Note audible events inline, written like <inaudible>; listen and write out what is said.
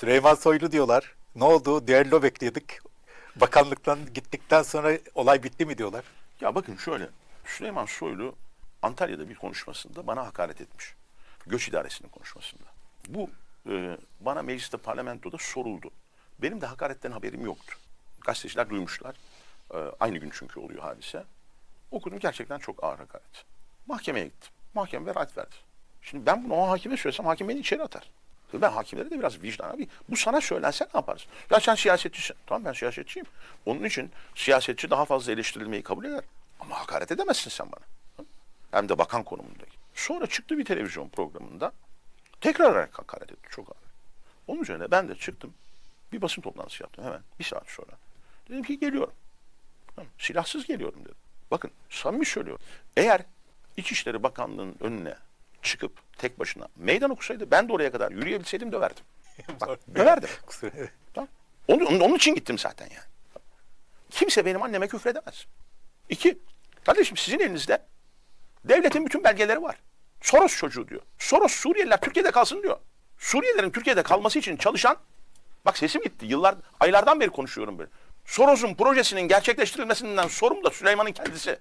Süleyman Soylu diyorlar. Ne oldu? Düello bekliyorduk. Bakanlıktan gittikten sonra olay bitti mi diyorlar. Ya bakın şöyle. Süleyman Soylu Antalya'da bir konuşmasında bana hakaret etmiş. Göç idaresinin konuşmasında. Bu e, bana mecliste parlamentoda soruldu. Benim de hakaretten haberim yoktu. Gazeteciler duymuşlar. E, aynı gün çünkü oluyor hadise. Okudum gerçekten çok ağır hakaret. Mahkemeye gittim. Mahkeme beraat verdi. Şimdi ben bunu o hakime söylesem hakim beni içeri atar. Ben hakimlere de biraz vicdan abi. Bu sana söylense ne yaparsın? Ya sen siyasetçisin. Tamam ben siyasetçiyim. Onun için siyasetçi daha fazla eleştirilmeyi kabul eder. Ama hakaret edemezsin sen bana. Hem de bakan konumundayım. Sonra çıktı bir televizyon programında. Tekrar olarak hakaret etti. Çok ağır. Onun üzerine ben de çıktım. Bir basın toplantısı yaptım hemen. Bir saat sonra. Dedim ki geliyorum. Silahsız geliyorum dedim. Bakın samimi söylüyorum. Eğer İçişleri Bakanlığı'nın önüne çıkıp tek başına meydan okusaydı ben de oraya kadar yürüyebilseydim döverdim. <laughs> Bak, döverdim. <laughs> Kusura- Tamam. Onun, onun, için gittim zaten yani. Kimse benim anneme küfredemez. İki, kardeşim sizin elinizde devletin bütün belgeleri var. Soros çocuğu diyor. Soros Suriyeliler Türkiye'de kalsın diyor. Suriyelilerin Türkiye'de kalması için çalışan, bak sesim gitti, yıllar, aylardan beri konuşuyorum böyle. Soros'un projesinin gerçekleştirilmesinden sorumlu da Süleyman'ın kendisi.